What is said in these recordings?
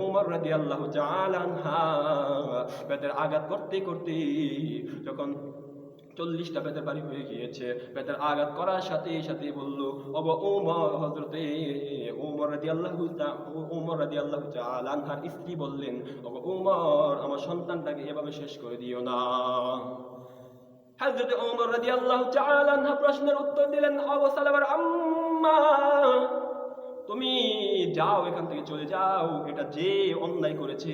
উমর রাদিয়াল্লাহু তাআলা আনহা আঘাত করতে করতে যখন চল্লিশটা বেতের বাড়ি হয়ে গিয়েছে, বেতের আঘাত করার সাথে সাথে বলল অব উমর হজরতে উমর রাদিয়াল্লাহু তা- উমর রাদিয়াল্লাহু তাআলা আনহার স্ত্রী বললেন অব আমার সন্তানটাকে এভাবে শেষ করে দিও না। হযরত ওমর রাদিয়াল্লাহু তাআলা আনহা প্রশ্নের উত্তর দিলেন আবু সালামার আম্মা তুমি যাও, এখান থেকে চলে যাও, এটা যে অন্যায় করেছে,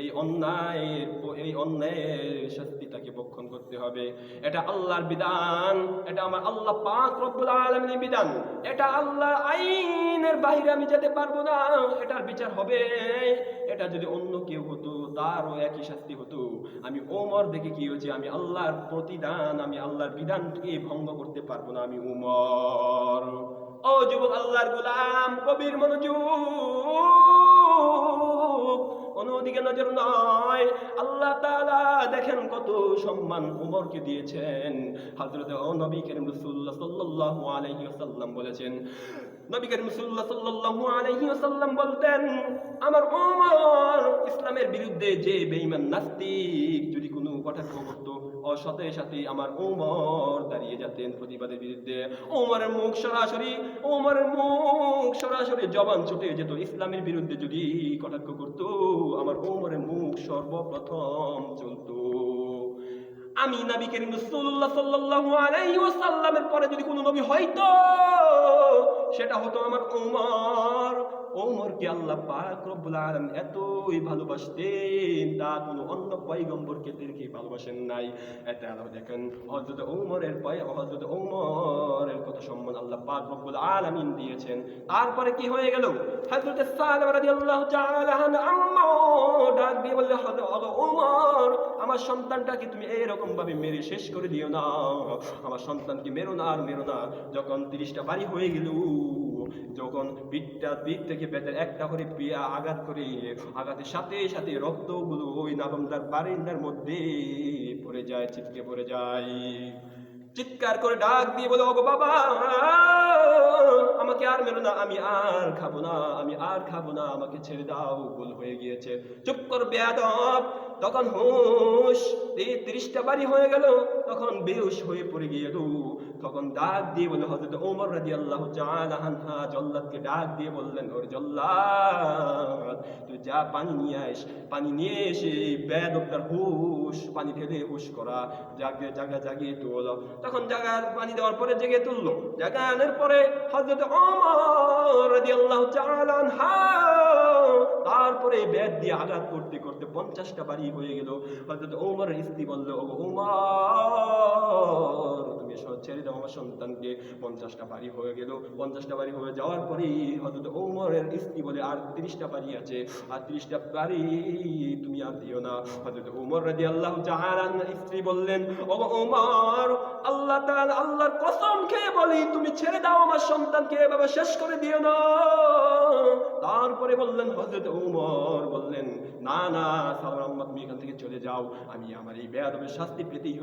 এই অন্যায়ের এই অন্যায়ের শাস্তি তাকে বক্ষণ করতে হবে। এটা আল্লাহর বিধান, এটা আমার আল্লাহ পাক রব্বুল আলামিনের বিধান। এটা আল্লাহর আইনের বাইরে আমি যেতে পারব না, এটার বিচার হবে। এটা যদি অন্য কেউ হতো, তারও একই শাস্তি হতো। আমি ওমর দেখে কি হয়েছে আমি আল্লাহর প্রতিদান, আমি আল্লাহর বিধানকে ভঙ্গ করতে পারব না, আমি উমর ও যুবক আল্লাহর গোলাম কবির মনোযোগ অন্যদিকে নজর নয়। আল্লাহ তাআলা দেখেন কত সম্মান উমরকে দিয়েছেন। হযরত ও নবী করিম রাসূলুল্লাহ সাল্লাল্লাহু আলাইহি ওয়াসাল্লাম বলেছেন, নবী করিম রাসূলুল্লাহ সাল্লাল্লাহু আলাইহি ওয়াসাল্লাম বলতেন, আমার ওমর ইসলামের বিরুদ্ধে যে বেঈমান নাস্তিক যদি কোনো কটাক্ষ করত অসতে সাথে আমার ওমর দাঁড়িয়ে যেতেন প্রতিবাদের বিরুদ্ধে। ওমরের মুখ সরাসরি ওমরের মুখ সরাসরি জবান ছুটে যেত। ইসলামের বিরুদ্ধে যদি কটাক্ষ করত, আমার ওমরের মুখ সর্বপ্রথম চলতো। আমি নবী করিম সাল্লাল্লাহু আলাইহি ওয়াসাল্লামের পরে যদি কোনো নবী হয়তো সেটা হতো আমার ওমর। ওমরকে আল্লাহ পাক রব্বুল আলামিন এতই ভালোবাসতেন, তা কোনো অন্য পয়গম্বরকে দেখে ভালোবাসেন নাই। এটা আল্লাহ দেখেন, হযরত ওমরের পয় হযরত ওমরের কত সম্মান আল্লাহ পাক রব্বুল আলামিন দিয়েছেন। তারপরে কি হয়ে গেল? হযরত সালেম রাদিয়াল্লাহু তাআলা আম্মা ডাক দিয়ে বললে হযরত ওমর আমার সন্তানটাকে তুমি এরকম ভাবে মেরে শেষ করে দিও না। আমার সন্তানকে মেরো না আর মেরো না। যখন তিরিশটা বাড়ি হয়ে গেল, যখন পিঠটা, পিঠ থেকে বেতের একটা করে পিয়া আঘাত করে, আঘাতের সাথে সাথে রক্তগুলো ওই নাগমদার বারিন্দার মধ্যে পড়ে যায়, ছিটকে পড়ে যায়। চিৎকার করে ডাক দিয়ে বলে বাবা! আমাকে আর মেরো না, আমি আর খাব না, আমি আর খাব না, আমাকে ছেড়ে দাও, ভুল হয়ে গিয়েছে। চুপ কর বেয়াদব, তখন হুশ, এই ত্রিশটা বাড়ি হয়ে গেল, তখন বেহুশ হয়ে পড়ে গিয়েল তখন ডাক দিয়ে বলে হযরত ওমর রাদিয়াল্লাহু তাআলা আনহা, জল্লাদকে ডাক দিয়ে বললেন, ওর জল্লাদ, তুই যা পানি নিয়ে আস পানি নিয়ে এসে বেদবটার হুশ, পানি ঢেলে হুশ করা, জাগে জাগা জাগিয়ে তোল। তখন জাগা পানি দেওয়ার পরে জেগে তুললো। জাগানোর পরে হযরত ওমর রাদিয়াল্লাহু তাআলা আনহা তারপরে বেদ দিয়ে আঘাত করতে করতে পঞ্চাশটা বাড়ি হয়ে গেল। হযরত ওমরের স্ত্রী বলল ওমর, তুমি ছেড়ে দাও আমার সন্তানকে। পঞ্চাশটা বাড়ি হয়ে গেল। পঞ্চাশটা বাড়ি হয়ে যাওয়ার ওমরের স্ত্রী বলে, আর তিরিশটা বাড়ি আছে। আর তিরিশটা বাড়ি তুমি আর দিও না। ওমর তাআলা আনহার স্ত্রী বললেন ও ওমর, আল্লাহ আল্লাহর কসম খেয়ে বলি, তুমি ছেড়ে দাও আমার সন্তানকে, এভাবে শেষ করে দিও না। তারপরে বললেন হযরত উমর বললেন, না না সালাম তুমি এখান থেকে চলে যাও। আমি আমার এই বেয়াদবের শাস্তি পেতেই